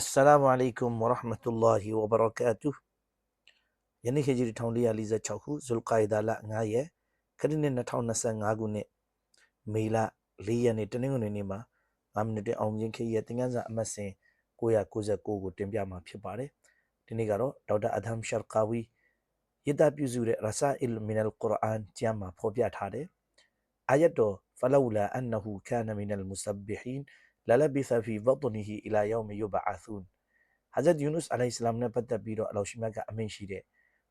السلام عليكم ورحمة الله وبركاته ယနေ့ခေတ်ကြီး1446ခုဇူလ်ကိုင်ဒါလ9ရက်ခရစ်နှစ်2025ခုနှစ်မေလ4ရက်နေ့တနင်္ဂနွေနေ့မှာ9မိနစ်တအောင်ချင်းခေတ်ရဲ့သင်ခန်းစာအမှတ်စဉ်999ကိုတင်ပြမှာဖြစ်ပါတယ်ဒီနေ့ကတော့ဒေါက်တာအဒမ်ရှာကာဝီရေးသားပြုစုတဲ့ရဆာအီလ်မင်အလ်ကုရ်အာန်ကျမ်းမှာဖော်ပြထားတယ်အာယတ်တော်ဖလောလာအန်နဟူကာနမင်အလ်မုဆဘ်ဟင် လလဘီသဖီဘတ်နီဟီအီလာယောမယူဘအာသန်ဟာဇတ်ယူနုစ်အလိုင်စလမ်နဲ့ပတ်သက်ပြီးတော့အလောရှိမြတ်ကအမိန့်ရှိတဲ့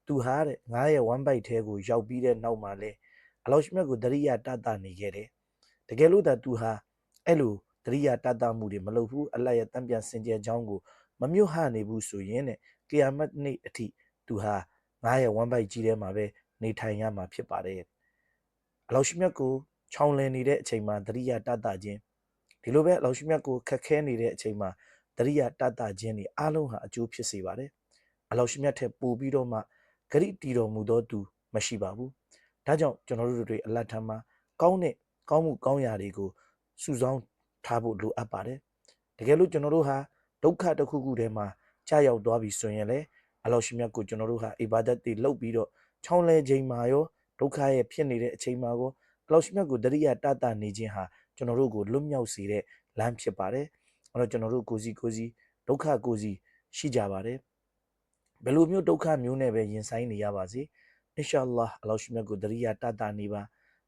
သူဟာတဲ့ငါးရဲ့ဝမ်းပိုက်ထဲကိုရောက်ပြီးတဲ့နောက်မှာလဲအလောရှိမြတ်ကိုတရိယာတတနေခဲ့တယ်တကယ်လို့သာသူဟာအဲ့လိုတရိယာတတမှုတွေမလုပ်ဘူးအလတ်ရဲ့တံပြန်စင်ကြယ်ကြောင်းကိုမမြုပ်ဟနေဘူးဆိုရင်တဲ့ကီယာမတ်နေ့အထိသူဟာငါးရဲ့ဝမ်းပိုက်ကြီးထဲမှာပဲနေထိုင်ရမှာဖြစ်ပါတယ်အလောရှိမြတ်ကိုချောင်းလည်နေတဲ့အချိန်မှာတရိယာတတခြင်း ဒီလိုပဲအလောရှိမြတ်ကိုခက်ခဲနေတဲ့အချိန်မှာတရိယာတတခြင်းတွေအားလုံးဟာအကျိုးဖြစ်စေပါတယ်အလောရှိမြတ်ထက်ပိုပြီးတော့မှဂရိတီတော်မူသောသူမရှိပါဘူးဒါကြောင့်ကျွန်တော်တို့တွေအလတ်ထမ်းမှာကောင်းတဲ့ကောင်းမှုကောင်းရာတွေကိုစုဆောင်းထားဖို့လိုအပ်ပါတယ်တကယ်လို့ကျွန်တော်တို့ဟာဒုက္ခတစ်ခုခုထဲမှာကြာရောက်သွားပြီဆိုရင်လေအလောရှိမြတ်ကိုကျွန်တော်တို့ဟာအီဘာဒတ်တွေလုပ်ပြီးတော့ချောင်းလဲခြင်းမှာရောဒုက္ခရဲ့ဖြစ်နေတဲ့အချိန်မှာကိုအလောရှိမြတ်ကိုတရိယာတတနေခြင်းဟာ ကျွန်တော်တို့ကိုလွတ်မြောက်စေတဲ့လမ်းဖြစ်ပါတယ်အဲ့တော့ကျွန်တော်တို့ကိုစီကိုစီဒုက္ခကိုစီရှိကြပါတယ်ဘယ်လိုမျိုးဒုက္ခမျိုးနဲ့ပဲရင်ဆိုင်နေရပါစေအင်ရှာအလ္လာဟ်အလောရှိမြတ်ကိုတရိယာတတနေပါ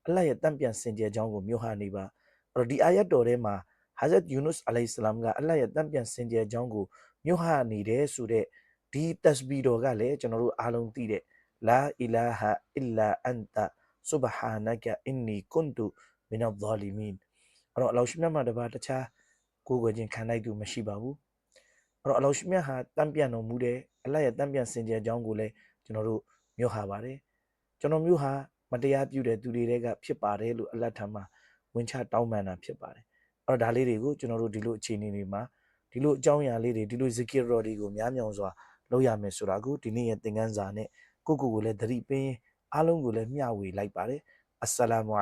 အလ္လာဟ်ရဲ့တံ့ပြန်စင်ကြယ်ကြောင်းကိုမြို့ဟာနေပါအဲ့တော့ဒီအာယတ်တော်ထဲမှာဟာဇတ်ယူနုစ်အလိုင်စလမ်ကအလ္လာဟ်ရဲ့တံ့ပြန်စင်ကြယ်ကြောင်းကိုမြို့ဟာနေတယ်ဆိုတဲ့ဒီတက်စဘီတော်ကလည်းကျွန်တော်တို့အားလုံးသိတဲ့လာအီလာဟာအီလာအန်တာဆူဘဟာနကအင်နီကွန်တူမင်အဇာလီမင် အဲ့တော့အလောရှိမြတ်မှာတပါတခြားကိုယ်ွယ်ခြင်းခံလိုက်သူမရှိပါဘူးအဲ့တော့အလောရှိမြတ်ဟာတံ့ပြန်တော်မူတဲ့အလတ်ရဲ့တံ့ပြန်စင်ကြယ်ကြောင်းကိုလည်းကျွန်တော်တို့မြို့ဟာပါတယ်ကျွန်တော်မြို့ဟာမတရားပြုတဲ့သူတွေတဲကဖြစ်ပါတယ်လို့အလတ်ထမ်းမှာဝင်ချတောင်းပန်တာဖြစ်ပါတယ်အဲ့တော့ဒါလေးတွေကိုကျွန်တော်တို့ဒီလိုအခြေအနေတွေမှာဒီလိုအကြောင်းအရာလေးတွေဒီလို zikir တော်တွေကိုများမြောင်စွာလုပ်ရမယ်ဆိုတာကိုဒီနေ့ရဲ့သင်ခန်းစာနဲ့ကိုကိုကိုလည်းသတိပေးအားလုံးကိုလည်းမျှဝေလိုက်ပါတယ်အစ္စလာမု